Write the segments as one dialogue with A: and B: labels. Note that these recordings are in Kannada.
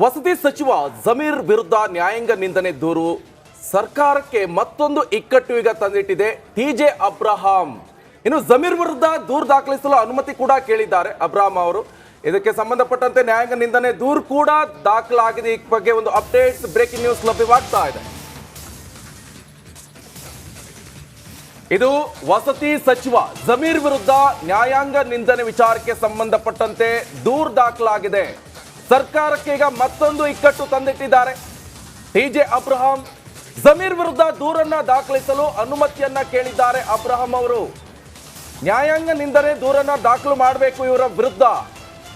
A: ವಸತಿ ಸಚಿವ ಜಮೀರ್ ವಿರುದ್ಧ ನ್ಯಾಯಾಂಗ ನಿಂದನೆ ದೂರು. ಸರ್ಕಾರಕ್ಕೆ ಮತ್ತೊಂದು ಇಕ್ಕಟ್ಟು ಈಗ ತಂದಿಟ್ಟಿದೆ ಟಿಜೆ ಅಬ್ರಹಾಂ. ಇನ್ನು ಜಮೀರ್ ವಿರುದ್ಧ ದೂರು ದಾಖಲಿಸಲು ಅನುಮತಿ ಕೂಡ ಕೇಳಿದ್ದಾರೆ ಅಬ್ರಹಾಂ ಅವರು. ಇದಕ್ಕೆ ಸಂಬಂಧಪಟ್ಟಂತೆ ನ್ಯಾಯಾಂಗ ನಿಂದನೆ ದೂರು ಕೂಡ ದಾಖಲಾಗಿದೆ. ಈ ಬಗ್ಗೆ ಒಂದು ಅಪ್ಡೇಟ್ಸ್ ಬ್ರೇಕಿಂಗ್ ನ್ಯೂಸ್ ಲಭ್ಯವಾಗ್ತಾ ಇದೆ. ಇದು ವಸತಿ ಸಚಿವ ಜಮೀರ್ ವಿರುದ್ಧ ನ್ಯಾಯಾಂಗ ನಿಂದನೆ ವಿಚಾರಕ್ಕೆ ಸಂಬಂಧಪಟ್ಟಂತೆ ದೂರು ದಾಖಲಾಗಿದೆ. ಸರ್ಕಾರಕ್ಕೆ ಈಗ ಮತ್ತೊಂದು ಇಕ್ಕಟ್ಟು ತಂದಿಟ್ಟಿದ್ದಾರೆ. ಟಿಜೆ ಅಬ್ರಹಾಂ ಜಮೀರ್ ವಿರುದ್ಧ ದೂರನ್ನ ದಾಖಲಿಸಲು ಅನುಮತಿಯನ್ನ ಕೇಳಿದ್ದಾರೆ ಅಬ್ರಹಾಂ ಅವರು. ನ್ಯಾಯಾಂಗ ನಿಂದನೆ ದೂರನ್ನ ದಾಖಲು ಮಾಡಬೇಕು ಇವರ ವಿರುದ್ಧ.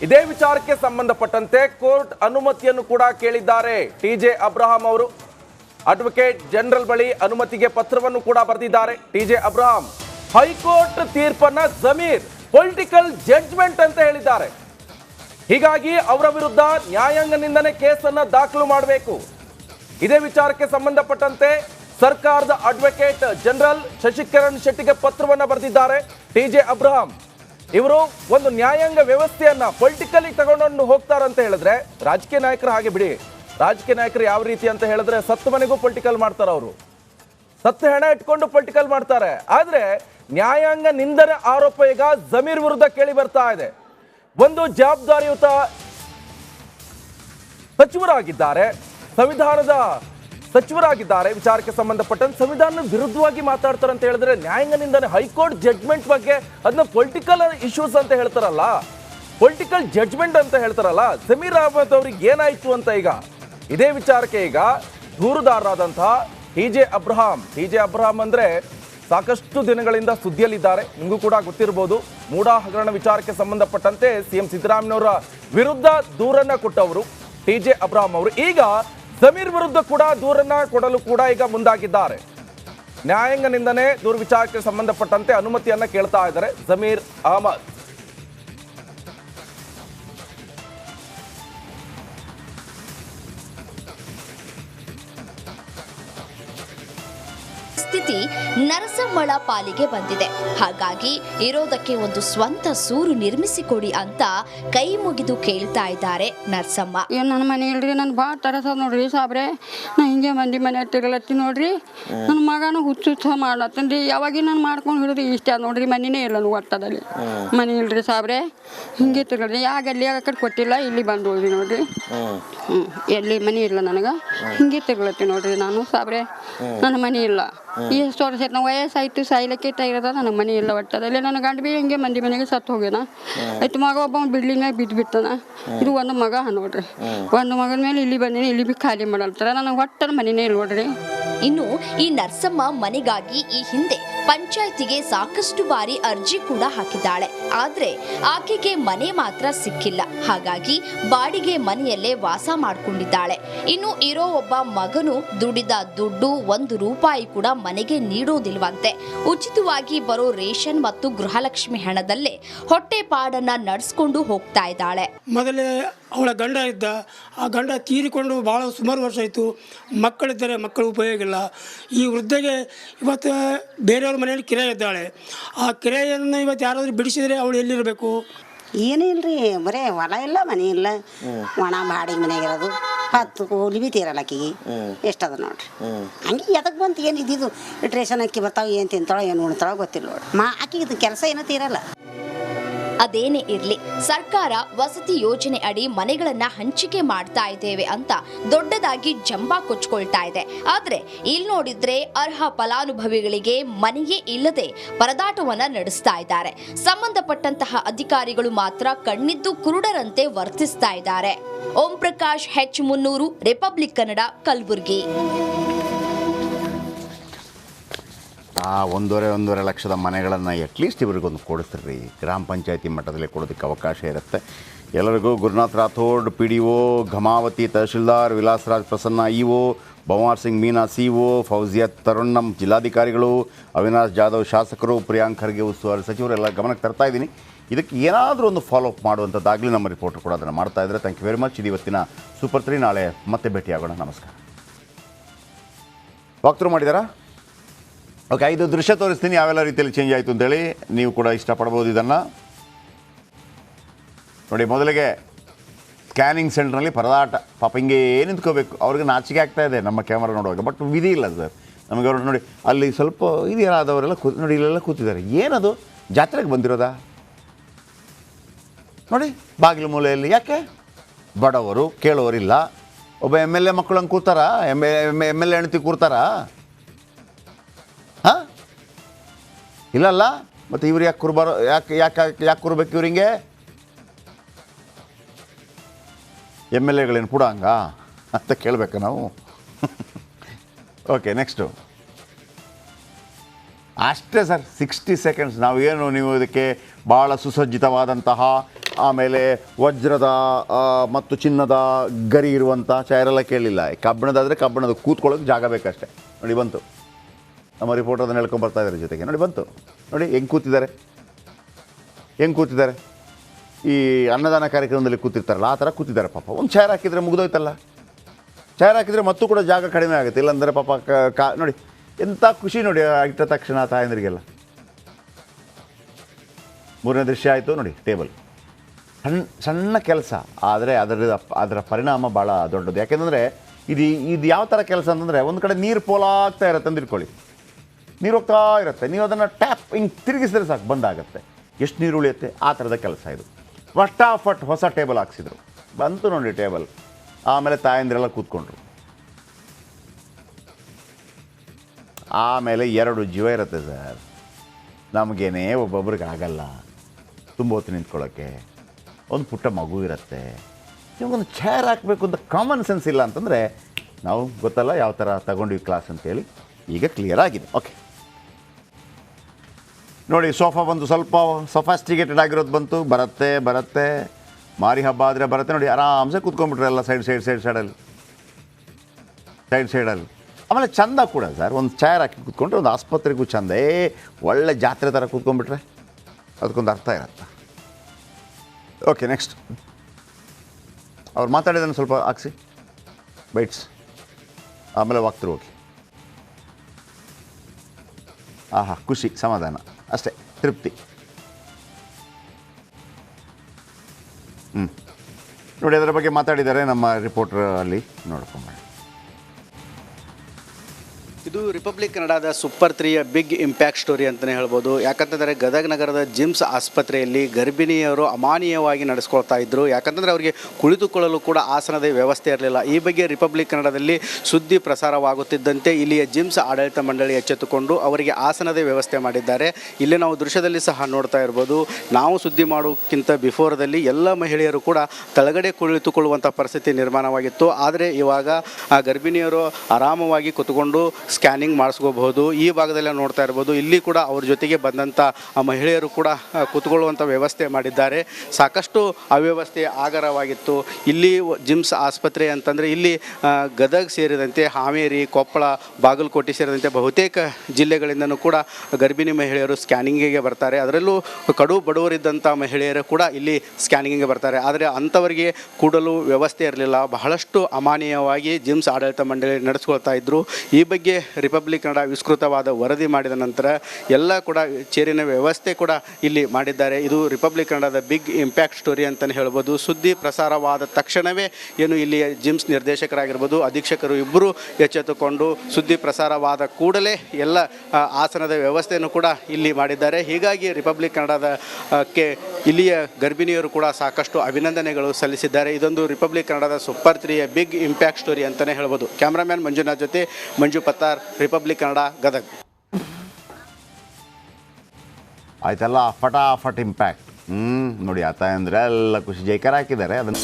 A: ಇದೇ ವಿಚಾರಕ್ಕೆ ಸಂಬಂಧಪಟ್ಟಂತೆ ಕೋರ್ಟ್ ಅನುಮತಿಯನ್ನು ಕೂಡ ಕೇಳಿದ್ದಾರೆ ಟಿಜೆ ಅಬ್ರಹಾಂ ಅವರು. ಅಡ್ವೊಕೇಟ್ ಜನರಲ್ ಬಳಿ ಅನುಮತಿಗೆ ಪತ್ರವನ್ನು ಕೂಡ ಬರೆದಿದ್ದಾರೆ ಟಿಜೆ ಅಬ್ರಹಾಂ. ಹೈಕೋರ್ಟ್ ತೀರ್ಪನ್ನ ಜಮೀರ್ ಪೊಲಿಟಿಕಲ್ ಜಡ್ಜ್ಮೆಂಟ್ ಅಂತ ಹೇಳಿದ್ದಾರೆ. ಹೀಗಾಗಿ ಅವರ ವಿರುದ್ಧ ನ್ಯಾಯಾಂಗ ನಿಂದನೆ ಕೇಸನ್ನು ದಾಖಲು ಮಾಡಬೇಕು. ಇದೇ ವಿಚಾರಕ್ಕೆ ಸಂಬಂಧಪಟ್ಟಂತೆ ಸರ್ಕಾರದ ಅಡ್ವೊಕೇಟ್ ಜನರಲ್ ಶಶಿಕಿರಣ್ ಶೆಟ್ಟಿಗೆ ಪತ್ರವನ್ನ ಬರೆದಿದ್ದಾರೆ ಟಿಜೆ ಅಬ್ರಹಾಂ. ಇವರು ಒಂದು ನ್ಯಾಯಾಂಗ ವ್ಯವಸ್ಥೆಯನ್ನ ಪೊಲಿಟಿಕಲಿ ತಗೊಂಡು ಹೋಗ್ತಾರಂತ ಹೇಳಿದ್ರೆ ರಾಜಕೀಯ ನಾಯಕರು ಹಾಗೆ ಬಿಡಿ. ರಾಜಕೀಯ ನಾಯಕರು ಯಾವ ರೀತಿ ಅಂತ ಹೇಳಿದ್ರೆ ಸತ್ತು ಮನೆಗೂ ಪೊಲಿಟಿಕಲ್ ಮಾಡ್ತಾರೆ ಅವರು. ಸತ್ತು ಹೆಣ ಇಟ್ಕೊಂಡು ಪೊಲಿಟಿಕಲ್ ಮಾಡ್ತಾರೆ. ಆದ್ರೆ ನ್ಯಾಯಾಂಗ ನಿಂದನೆ ಆರೋಪ ಈಗ ಜಮೀರ್ ವಿರುದ್ಧ ಕೇಳಿ ಬರ್ತಾ ಇದೆ. ಒಂದು ಜವಾಬ್ದಾರಿಯುತ ಸಚಿವರಾಗಿದ್ದಾರೆ. ಸಂವಿಧಾನದ ಸಚಿವರಾಗಿದ್ದಾರೆ. ವಿಚಾರಕ್ಕೆ ಸಂಬಂಧಪಟ್ಟಂತೆ ಸಂವಿಧಾನ ವಿರುದ್ಧವಾಗಿ ಮಾತಾಡ್ತಾರೆ ಅಂತ ಹೇಳಿದ್ರೆ ನ್ಯಾಯಾಂಗ ನಿಂದನೆ ಹೈಕೋರ್ಟ್ ಜಡ್ಜ್ಮೆಂಟ್ ಬಗ್ಗೆ ಅದನ್ನ ಪೊಲಿಟಿಕಲ್ ಇಶ್ಯೂಸ್ ಅಂತ ಹೇಳ್ತಾರಲ್ಲ. ಪೊಲಿಟಿಕಲ್ ಜಡ್ಜ್ಮೆಂಟ್ ಅಂತ ಹೇಳ್ತಾರಲ್ಲ. ಸಮೀರ್ ಅಹಮದ್ ಅವ್ರಿಗೆ ಏನಾಯ್ತು ಅಂತ ಈಗ? ಇದೇ ವಿಚಾರಕ್ಕೆ ಈಗ ದೂರುದಾರರಾದಂತಹ T J Abraham T J Abraham ಅಂದ್ರೆ ಸಾಕಷ್ಟು ದಿನಗಳಿಂದ ಸುದ್ದಿಯಲ್ಲಿದ್ದಾರೆ. ನಿಮಗೂ ಕೂಡ ಗೊತ್ತಿರಬಹುದು ಮೂಡಾ ಹಗರಣ ವಿಚಾರಕ್ಕೆ ಸಂಬಂಧಪಟ್ಟಂತೆ ಸಿಎಂ ಸಿದ್ದರಾಮಯ್ಯನವರ ವಿರುದ್ಧ ದೂರನ್ನ ಕೊಟ್ಟವರು ಟಿ ಜೆ ಅಬ್ರಹಾಂ ಅವರು. ಈಗ ಜಮೀರ್ ವಿರುದ್ಧ ಕೂಡ ದೂರನ್ನ ಕೊಡಲು ಕೂಡ ಈಗ ಮುಂದಾಗಿದ್ದಾರೆ. ನ್ಯಾಯಾಂಗ ನಿಂದನೆ ದೂರು ವಿಚಾರಕ್ಕೆ ಸಂಬಂಧಪಟ್ಟಂತೆ ಅನುಮತಿಯನ್ನ ಕೇಳ್ತಾ ಇದ್ದಾರೆ. ಜಮೀರ್ ಅಹಮದ್.
B: ಸ್ಥಿತಿ ನರಸಮ್ಮಳ ಪಾಲಿಗೆ ಬಂದಿದೆ. ಹಾಗಾಗಿ ಇರೋದಕ್ಕೆ ಒಂದು ಸ್ವಂತ ಸೂರು ನಿರ್ಮಿಸಿಕೊಡಿ ಅಂತ ಕೈ ಮುಗಿದು ಕೇಳ್ತಾ ಇದ್ದಾರೆ ನರಸಮ್ಮ
C: ಏನು ನನ್ನ ಮನೆ ಇಲ್ರಿ ನಾನು ಭಾಳ ತರಸ ನೋಡ್ರಿ ಸಾಬ್ರೆ. ನಾ ಹಿಂಗೆ ಮಂದಿ ಮನೆ ತಿರುಗಲತ್ತಿ ನೋಡ್ರಿ. ನನ್ನ ಮಗನು ಹುಚ್ಚು ಹುಚ್ಚ ಮಾಡ್ಲತ್ತನ್ರಿ ಯಾವಾಗ ನಾನು ಮಾಡ್ಕೊಂಡು ಹಿಡಿದ್ರಿ ಇಷ್ಟ ನೋಡ್ರಿ ಮನಿನೇ ಇಲ್ಲ ನನಗೆ ಒಟ್ಟದಲ್ಲಿ ಮನೆ ಇಲ್ರಿ ಸಾಬ್ರೆ. ಹಿಂಗೆ ತಿರ್ಗಲ್ರಿ ಯಾಗ ಎಲ್ಲಿ ಆ ಕಡೆ ಕೊಟ್ಟಿಲ್ಲ ಇಲ್ಲಿ ಬಂದು ಹೋದ್ರಿ ನೋಡ್ರಿ. ಹ್ಞೂ ಎಲ್ಲಿ ಮನೆ ಇಲ್ಲ ನನಗೆ. ಹಿಂಗೆ ತಿರುಗಲತ್ತಿ ನೋಡ್ರಿ ನಾನು ಸಾಬ್ರೆ. ನನ್ನ ಮನೆ ಇಲ್ಲ. ಎಷ್ಟು ವರ್ಷ ಸೆಟ್ ನಾವು ವಯಸ್ಸಾಯ್ತು ಸೈಲಕ್ಕೆ ತೈರದ ನನ್ನ ಮನೆ ಇಲ್ಲ ಒಟ್ಟದಲ್ಲಿ ನನ್ನ ಗಂಡ ಬಿ ಹಿಂಗೆ ಮಂದಿ ಮನೆಗೆ ಸತ್ತು ಹೋಗ್ಯಾನ. ಆಯ್ತು ಮಗ ಒಬ್ಬ ಬಿಲ್ಡಿಂಗಾಗ ಬಿದ್ದು ಬಿಟ್ಟನ. ಇದು ಒಂದು ಮಗ ನೋಡ್ರಿ. ಒಂದು ಮಗನ ಮೇಲೆ ಇಲ್ಲಿ ಬಂದಿನಿ ಇಲ್ಲಿ ಬಿ ಖಾಲಿ ಮಾಡಲ್ತಾರ. ನನಗೆ ಒಟ್ಟನ ಮನೆನೇ ಇಲ್ಲ ನೋಡ್ರಿ
B: ಇನ್ನು ಈ ನರಸಮ್ಮ ಮನೆಗಾಗಿ ಈ ಹಿಂದೆ ಪಂಚಾಯತಿಗೆ ಸಾಕಷ್ಟು ಬಾರಿ ಅರ್ಜಿ ಕೂಡ ಹಾಕಿದ್ದಾಳೆ. ಆದ್ರೆ ಆಕೆಗೆ ಮನೆ ಮಾತ್ರ ಸಿಕ್ಕಿಲ್ಲ. ಹಾಗಾಗಿ ಬಾಡಿಗೆ ಮನೆಯಲ್ಲೇ ವಾಸ ಮಾಡ್ಕೊಂಡಿದ್ದಾಳೆ. ಇನ್ನು ಇರೋ ಒಬ್ಬ ಮಗನು ದುಡಿದ ದುಡ್ಡು ಒಂದು ರೂಪಾಯಿ ಕೂಡ ಮನೆಗೆ ನೀಡೋದಿಲ್ವಂತೆ. ಉಚಿತವಾಗಿ ಬರೋ ರೇಷನ್ ಮತ್ತು ಗೃಹಲಕ್ಷ್ಮಿ ಹಣದಲ್ಲೇ ಹೊಟ್ಟೆ ಪಾಡನ್ನ ನಡೆಸ್ಕೊಂಡು ಹೋಗ್ತಾ ಇದ್ದಾಳೆ.
D: ಮೊದಲೇ ಅವಳ ಗಂಡ ಇದ್ದ. ಆ ಗಂಡ ತೀರಿಕೊಂಡು ಭಾಳ ಸುಮಾರು ವರ್ಷ ಆಯಿತು. ಮಕ್ಕಳಿದ್ದರೆ ಮಕ್ಕಳು ಉಪಯೋಗ ಇಲ್ಲ. ಈ ವೃದ್ಧೆಗೆ ಇವತ್ತು ಬೇರೆಯವ್ರ ಮನೆಯಲ್ಲಿ ಕಿರಾಯ ಇದ್ದಾಳೆ. ಆ ಕಿರಾಯನ್ನು ಇವತ್ತು ಯಾರಾದರೂ ಬಿಡಿಸಿದರೆ ಅವಳು ಎಲ್ಲಿರಬೇಕು?
E: ಏನೂ ಇಲ್ರಿ, ಬರೇ ಹೊಲ ಇಲ್ಲ, ಮನೆ ಇಲ್ಲ. ಒಣ ಬಾಡಿಗೆ ಮನೆಯಾಗಿರೋದು ಹತ್ತು ಕೂಲಿ ಬಿ ತೀರಲ್ಲ ಆಕಿಗೆ ಎಷ್ಟದ ನೋಡ್ರಿ. ಹಂಗೆ ಎದಕ್ಕೆ ಬಂತು, ಏನು ಇದ್ದಿದ್ದು ರೇಷನ್ ಅಕ್ಕಿ ಬರ್ತಾವೆ, ಏನು ತಿಂತಾಳೋ, ಏನು ಉಣ್ತಾಳೋ ಗೊತ್ತಿಲ್ಲ ನೋಡ್ರಿ. ಮಾ ಆಕಿಗೆ ಇದು ಕೆಲಸ ಏನೂ ತೀರಲ್ಲ.
B: ಅದೇನೇ ಇರಲಿ, ಸರ್ಕಾರ ವಸತಿ ಯೋಜನೆ ಅಡಿ ಮನೆಗಳನ್ನ ಹಂಚಿಕೆ ಮಾಡ್ತಾ ಇದ್ದೇವೆ ಅಂತ ದೊಡ್ಡದಾಗಿ ಜಂಬಾ ಕೊಚ್ಕೊಳ್ತಾ ಇದೆ. ಆದ್ರೆ ಇಲ್ಲಿ ನೋಡಿದ್ರೆ ಅರ್ಹ ಫಲಾನುಭವಿಗಳಿಗೆ ಮನೆಯೇ ಇಲ್ಲದೆ ಪರದಾಟವನ್ನ ನಡೆಸ್ತಾ ಇದ್ದಾರೆ. ಸಂಬಂಧಪಟ್ಟಂತಹ ಅಧಿಕಾರಿಗಳು ಮಾತ್ರ ಕಣ್ಣಿದ್ದು ಕುರುಡರಂತೆ ವರ್ತಿಸ್ತಾ ಇದ್ದಾರೆ. Om Prakash, H Munnur, Republic Kannada, Kalaburagi.
F: ಆ ಒಂದೂವರೆ ಒಂದೂವರೆ ಲಕ್ಷದ ಮನೆಗಳನ್ನು ಅಟ್ಲೀಸ್ಟ್ ಇವರಿಗೊಂದು ಕೊಡಿಸ್ರಿ. ಗ್ರಾಮ ಪಂಚಾಯತಿ ಮಟ್ಟದಲ್ಲಿ ಕೊಡೋದಕ್ಕೆ ಅವಕಾಶ ಇರುತ್ತೆ. ಎಲ್ಲರಿಗೂ Gurunath Rathod P D O Ghamavati tahsildar, Vilasraj Prasanna E O Bhawar Singh Meena C O Fouzia Tarun ನಮ್ಮ ಜಿಲ್ಲಾಧಿಕಾರಿಗಳು, ಅವಿನಾಶ್ ಜಾಧವ್ ಶಾಸಕರು, ಪ್ರಿಯಾಂಕ್ ಖರ್ಗೆ, ಉಸ್ತುವಾರಿ ಸಚಿವರೆಲ್ಲ ಗಮನಕ್ಕೆ ತರ್ತಾ ಇದ್ದೀನಿ. ಇದಕ್ಕೆ ಏನಾದರೂ ಒಂದು ಫಾಲೋ ಅಪ್ ಮಾಡುವಂಥದ್ದಾಗಲಿ ನಮ್ಮ ರಿಪೋರ್ಟರ್ ಕೂಡ ಅದನ್ನು ಮಾಡ್ತಾ ಇದ್ದಾರೆ. ಥ್ಯಾಂಕ್ ಯು ವೆರಿ ಮಚ್ ಇದು ಇವತ್ತಿನ ಸೂಪರ್ ತ್ರೀ ನಾಳೆ ಮತ್ತೆ ಭೇಟಿಯಾಗೋಣ. ನಮಸ್ಕಾರ. ವಾಕ್ತರು ಮಾಡಿದಾರಾ? ಓಕೆ ಐದು ದೃಶ್ಯ ತೋರಿಸ್ತೀನಿ, ಯಾವೆಲ್ಲ ರೀತಿಯಲ್ಲಿ ಚೇಂಜ್ ಆಯಿತು ಅಂತೇಳಿ. ನೀವು ಕೂಡ ಇಷ್ಟಪಡ್ಬೋದು ಇದನ್ನು. ನೋಡಿ, ಮೊದಲಿಗೆ ಸ್ಕ್ಯಾನಿಂಗ್ ಸೆಂಟ್ರಲ್ಲಿ ಪರದಾಟ, ಪಾಪ ಹಿಂಗೆ ನಿಂತ್ಕೋಬೇಕು. ಅವ್ರಿಗೆ ನಾಚಿಕೆ ಆಗ್ತಾ ಇದೆ ನಮ್ಮ ಕ್ಯಾಮ್ರಾ ನೋಡುವಾಗ ಬಟ್ ವಿಧಿ ಇಲ್ಲ ಸರ್. ನಮಗೆ ಅವರು ನೋಡಿ, ಅಲ್ಲಿ ಸ್ವಲ್ಪ ಹಿರಿಯರಾದವರೆಲ್ಲ ಕೂತ್ ನೋಡಿ, ಇಲ್ಲೆಲ್ಲ ಕೂತಿದ್ದಾರೆ. ಏನದು? ಜಾತ್ರೆಗೆ ಬಂದಿರೋದಾ? ನೋಡಿ, ಬಾಗಿಲು ಮೂಲೆಯಲ್ಲಿ. ಯಾಕೆ? ಬಡವರು, ಕೇಳೋರಿಲ್ಲ. ಒಬ್ಬ ಎಂ ಎಲ್ ಎ ಮಕ್ಕಳು ಹಂಗೆ ಕೂತಾರ ಎಂ ಎಂ ಎಲ್ ಎ ಹೆಣ್ತಿ ಕೂರ್ತಾರಾ? ಇಲ್ಲಲ್ಲ, ಮತ್ತು ಇವ್ರು ಯಾಕೆ ಕುರ್ಬಾರ, ಯಾಕೆ ಯಾಕೆ ಯಾಕೆ ಕುರ್ಬೇಕು ಇವ್ರಿಗೆ? ಎಂ ಎಲ್ ಎಗಳೇನು ಕೂಡ ಹಂಗ ಅಂತ ಕೇಳಬೇಕಾ ನಾವು. ಓಕೆ ನೆಕ್ಸ್ಟು ಅಷ್ಟೇ ಸರ್ ಸಿಕ್ಸ್ಟಿ ಸೆಕೆಂಡ್ಸ್ ನಾವು ಏನು ನೀವು ಇದಕ್ಕೆ ಭಾಳ ಸುಸಜ್ಜಿತವಾದಂತಹ, ಆಮೇಲೆ ವಜ್ರದ ಮತ್ತು ಚಿನ್ನದ ಗರಿ ಇರುವಂಥ ಚೈರೆಲ್ಲ ಕೇಳಲಿಲ್ಲ ಕಬ್ಬಿಣದಾದರೆ ಕಬ್ಬಿಣದ ಕೂತ್ಕೊಳ್ಳೋಕೆ ಜಾಗ ಬೇಕಷ್ಟೇ. ನೋಡಿ, ಬಂತು. ನಮ್ಮ ರಿಪೋರ್ಟರ್ ಅದನ್ನು ಹೇಳ್ಕೊಂಡು ಬರ್ತಾ ಇದ್ದಾರೆ ಜೊತೆಗೆ. ನೋಡಿ ಬಂತು. ನೋಡಿ ಹೆಂಗೆ ಕೂತಿದ್ದಾರೆ. ಹೆಂಗೆ ಕೂತಿದ್ದಾರೆ. ಈ ಅನ್ನದಾನ ಕಾರ್ಯಕ್ರಮದಲ್ಲಿ ಕೂತಿರ್ತಾರಲ್ಲ, ಆ ಥರ ಕೂತಿದ್ದಾರೆ ಪಾಪ. ಒಂದು ಚೇರ್ ಹಾಕಿದರೆ ಮುಗಿದೋಯ್ತಲ್ಲ. ಚೇರ್ ಹಾಕಿದರೆ ಮತ್ತೂ ಕೂಡ ಜಾಗ ಕಡಿಮೆ ಆಗುತ್ತೆ. ಇಲ್ಲಾಂದರೆ ಪಾಪ ಕ- ನೋಡಿ ಎಂಥ ಖುಷಿ ನೋಡಿ ಇಟ್ಟ ತಕ್ಷಣ ತಾಯಂದ್ರಿಗೆಲ್ಲ. ಮೂರನೇ ದೃಶ್ಯ ಆಯಿತು, ನೋಡಿ, ಟೇಬಲ್. ಸಣ್ಣ ಸಣ್ಣ ಕೆಲಸ, ಆದರೆ ಅದರ ಅದರ ಪರಿಣಾಮ ಭಾಳ ದೊಡ್ಡದು. ಯಾಕೆಂದರೆ ಇದು ಇದು ಯಾವ ಥರ ಕೆಲಸ ಅಂತಂದರೆ, ಒಂದು ಕಡೆ ನೀರು ಪೋಲಾಗ್ತಾ ಇರುತ್ತೆ ಅಂತ ಇಟ್ಕೊಳ್ಳಿ ನೀರು ಹೋಗ್ತಾ ಇರುತ್ತೆ ನೀವು ಅದನ್ನು ಟ್ಯಾಪ್ ಹಿಂಗೆ ತಿರುಗಿಸಿದ್ರೆ ಸಾಕು, ಬಂದಾಗತ್ತೆ. ಎಷ್ಟು ನೀರು ಉಳಿಯುತ್ತೆ? ಆ ಥರದ ಕೆಲಸ ಇದು. ಫಟ್ ಹೊಸ ಟೇಬಲ್ ಹಾಕ್ಸಿದ್ರು. ಬಂತು ನೋಡಿ ಟೇಬಲ್. ಆಮೇಲೆ ತಾಯಂದಿರೆಲ್ಲ ಕೂತ್ಕೊಂಡ್ರು. ಆಮೇಲೆ ಎರಡು ಜೀವ ಇರುತ್ತೆ ಸರ್. ನಮಗೇನೆ ಒಬ್ಬೊಬ್ರಿಗೆ ಆಗಲ್ಲ. ತುಂಬ ಹೊತ್ತು ನಿಂತ್ಕೊಳ್ಳೋಕ್ಕೆ ಒಂದು ಪುಟ್ಟ ಮಗು ಇರುತ್ತೆ. ನಿಮಗೊಂದು ಚೇರ್ ಹಾಕಬೇಕು ಅಂತ ಕಾಮನ್ ಸೆನ್ಸ್ ಇಲ್ಲ ಅಂತಂದರೆ, ನಾವು ಗೊತ್ತಲ್ಲ ಯಾವ ಥರ ತಗೊಂಡಿವಿ ಕ್ಲಾಸ್ ಅಂತೇಳಿ. ಈಗ ಕ್ಲಿಯರ್ ಆಗಿದೆ. ಓಕೆ ನೋಡಿ, ಸೋಫಾ ಬಂತು ಸ್ವಲ್ಪ ಸೊಫಾಸ್ಟಿಕೇಟೆಡ್ ಆಗಿರೋದು ಬಂತು. ಬರುತ್ತೆ ಬರುತ್ತೆ. ಮಾರಿ ಹಬ್ಬ ಆದರೆ ಬರುತ್ತೆ. ನೋಡಿ, ಆರಾಮ್ಸೆ ಕೂತ್ಕೊಂಡ್ಬಿಟ್ರೆ ಎಲ್ಲ ಸೈಡ್ ಸೈಡ್ ಸೈಡ್, ಸೈಡಲ್ಲಿ. ಸೈಡ್, ಸೈಡಲ್ಲಿ. ಆಮೇಲೆ ಚಂದ ಕೂಡ ಸರ್. ಒಂದು ಚೇರ್ ಹಾಕಿ ಕೂತ್ಕೊಂಡ್ರೆ ಒಂದು ಆಸ್ಪತ್ರೆಗೂ ಚಂದ. ಏ, ಒಳ್ಳೆ ಜಾತ್ರೆ ಥರ ಕೂತ್ಕೊಂಡ್ಬಿಟ್ರೆ ಅದಕ್ಕೊಂದು ಅರ್ಥ ಇರತ್ತೆ. ಓಕೆ ನೆಕ್ಸ್ಟ್ ಅವ್ರು ಮಾತಾಡಿದನ್ನು ಸ್ವಲ್ಪ ಹಾಕ್ಸಿ. ಬೈಟ್ಸ್ ಆಮೇಲೆ ವಾಕ್ತರು ಹೋಗಿ. ಆಹಾ, ಖುಷಿ, ಸಮಾಧಾನ. ಅಷ್ಟೇ ತೃಪ್ತಿ. ಹ್ಞೂ ನೋಡಿ ಅದರ ಬಗ್ಗೆ ಮಾತಾಡಿದ್ದಾರೆ ನಮ್ಮ ರಿಪೋರ್ಟರ್ ಅಲ್ಲಿ. ನೋಡ್ಕೊಂಬ
G: ಇದು ರಿಪಬ್ಲಿಕ್ ಕನ್ನಡದ ಸೂಪರ್ ತ್ರೀಯ ಬಿಗ್ ಇಂಪ್ಯಾಕ್ಟ್ ಸ್ಟೋರಿ ಅಂತಲೇ ಹೇಳ್ಬೋದು. ಯಾಕಂತಂದರೆ ಗದಗ ನಗರದ ಜಿಮ್ಸ್ ಆಸ್ಪತ್ರೆಯಲ್ಲಿ ಗರ್ಭಿಣಿಯರು ಅಮಾನೀಯವಾಗಿ ನಡೆಸ್ಕೊಳ್ತಾ ಇದ್ದರು ಯಾಕಂತಂದರೆ ಅವರಿಗೆ ಕುಳಿತುಕೊಳ್ಳಲು ಕೂಡ ಆಸನದ ವ್ಯವಸ್ಥೆ ಇರಲಿಲ್ಲ. ಈ ಬಗ್ಗೆ ರಿಪಬ್ಲಿಕ್ ಕನ್ನಡದಲ್ಲಿ ಸುದ್ದಿ ಪ್ರಸಾರವಾಗುತ್ತಿದ್ದಂತೆ ಇಲ್ಲಿಯ ಜಿಮ್ಸ್ ಆಡಳಿತ ಮಂಡಳಿ ಎಚ್ಚೆತ್ತುಕೊಂಡು ಅವರಿಗೆ ಆಸನದ ವ್ಯವಸ್ಥೆ ಮಾಡಿದ್ದಾರೆ. ಇಲ್ಲಿ ನಾವು ದೃಶ್ಯದಲ್ಲಿ ಸಹ ನೋಡ್ತಾ ಇರ್ಬೋದು. ನಾವು ಸುದ್ದಿ ಮಾಡೋಕ್ಕಿಂತ ಬಿಫೋರ್ದಲ್ಲಿ ಎಲ್ಲ ಮಹಿಳೆಯರು ಕೂಡ ತಳಗಡೆ ಕುಳಿತುಕೊಳ್ಳುವಂಥ ಪರಿಸ್ಥಿತಿ ನಿರ್ಮಾಣವಾಗಿತ್ತು. ಆದರೆ ಇವಾಗ ಆ ಗರ್ಭಿಣಿಯರು ಆರಾಮವಾಗಿ ಕುತ್ಕೊಂಡು ಸ್ಕ್ಯಾನಿಂಗ್ ಮಾಡಿಸ್ಕೋಬಹುದು, ಈ ಭಾಗದಲ್ಲಿ ನೋಡ್ತಾ ಇರ್ಬೋದು. ಇಲ್ಲಿ ಕೂಡ ಅವ್ರ ಜೊತೆಗೆ ಬಂದಂಥ ಮಹಿಳೆಯರು ಕೂಡ ಕೂತ್ಕೊಳ್ಳುವಂಥ ವ್ಯವಸ್ಥೆ ಮಾಡಿದ್ದಾರೆ. ಸಾಕಷ್ಟು ಅವ್ಯವಸ್ಥೆ ಆಗರವಾಗಿತ್ತು. ಇಲ್ಲಿ ಜಿಮ್ಸ್ ಆಸ್ಪತ್ರೆ ಅಂತಂದರೆ ಇಲ್ಲಿ ಗದಗ್ ಸೇರಿದಂತೆ ಹಾವೇರಿ, ಕೊಪ್ಪಳ, ಬಾಗಲಕೋಟೆ ಸೇರಿದಂತೆ ಬಹುತೇಕ ಜಿಲ್ಲೆಗಳಿಂದನೂ ಕೂಡ ಗರ್ಭಿಣಿ ಮಹಿಳೆಯರು ಸ್ಕ್ಯಾನಿಂಗಿಗೆ ಬರ್ತಾರೆ. ಅದರಲ್ಲೂ ಕಡು ಬಡವರಿದ್ದಂಥ ಮಹಿಳೆಯರು ಕೂಡ ಇಲ್ಲಿ ಸ್ಕ್ಯಾನಿಂಗಿಗೆ ಬರ್ತಾರೆ. ಆದರೆ ಅಂಥವರಿಗೆ ಕೂಡಲು ವ್ಯವಸ್ಥೆ ಇರಲಿಲ್ಲ. ಬಹಳಷ್ಟು ಅಮಾನೀಯವಾಗಿ ಜಿಮ್ಸ್ ಆಡಳಿತ ಮಂಡಳಿ ನಡೆಸ್ಕೊಳ್ತಾ ಇದ್ದರು ಈ ಬಗ್ಗೆ ರಿಪಬ್ಲಿಕ್ ಕನ್ನಡ ವಿಸ್ತೃತವಾದ ವರದಿ ಮಾಡಿದ ನಂತರ ಎಲ್ಲ ಕೂಡ ಚೇರಿನ ವ್ಯವಸ್ಥೆ ಕೂಡ ಇಲ್ಲಿ ಮಾಡಿದ್ದಾರೆ. ಇದು ರಿಪಬ್ಲಿಕ್ ಕನ್ನಡದ ಬಿಗ್ ಇಂಪ್ಯಾಕ್ಟ್ ಸ್ಟೋರಿ ಅಂತಲೇ ಹೇಳ್ಬೋದು. ಸುದ್ದಿ ಪ್ರಸಾರವಾದ ತಕ್ಷಣವೇ ಏನು ಇಲ್ಲಿ ಜಿಮ್ಸ್ ನಿರ್ದೇಶಕರಾಗಿರ್ಬೋದು, ಅಧೀಕ್ಷಕರು ಇಬ್ಬರು ಎಚ್ಚೆತ್ತುಕೊಂಡು ಸುದ್ದಿ ಪ್ರಸಾರವಾದ ಕೂಡಲೇ ಎಲ್ಲ ಆಸನದ ವ್ಯವಸ್ಥೆಯನ್ನು ಕೂಡ ಇಲ್ಲಿ ಮಾಡಿದ್ದಾರೆ. ಹೀಗಾಗಿ ರಿಪಬ್ಲಿಕ್ ಕನ್ನಡದ ಕ್ಕೆ ಇಲ್ಲಿಯ ಗರ್ಭಿಣಿಯರು ಕೂಡ ಸಾಕಷ್ಟು ಅಭಿನಂದನೆಗಳು ಸಲ್ಲಿಸಿದ್ದಾರೆ. ಇದೊಂದು ರಿಪಬ್ಲಿಕ್ ಕನ್ನಡದ ಸೂಪರ್ ತ್ರೀಯ ಬಿಗ್ ಇಂಪ್ಯಾಕ್ಟ್ ಸ್ಟೋರಿ ಅಂತಲೇ ಹೇಳ್ಬೋದು. ಕ್ಯಾಮ್ರಾಮ್ಯಾನ್ ಮಂಜುನಾಥ್ ಜೊತೆ ಮಂಜು ಪತ್ತಾರ್. ರಿಪಬ್ಲಿಕ್ ಕನ್ನಡ ಗದಗ್.
F: ಆಯ್ತಲ್ಲ, ಫಟಾಫಟ್ ಇಂಪ್ಯಾಕ್ಟ್ ಹ್ಮ್, ನೋಡಿ, ಆತ ಅಂದ್ರೆ ಎಲ್ಲ ಖುಷಿ. ಜೈಕಾರ ಹಾಕಿದ್ದಾರೆ, ಅದನ್ನು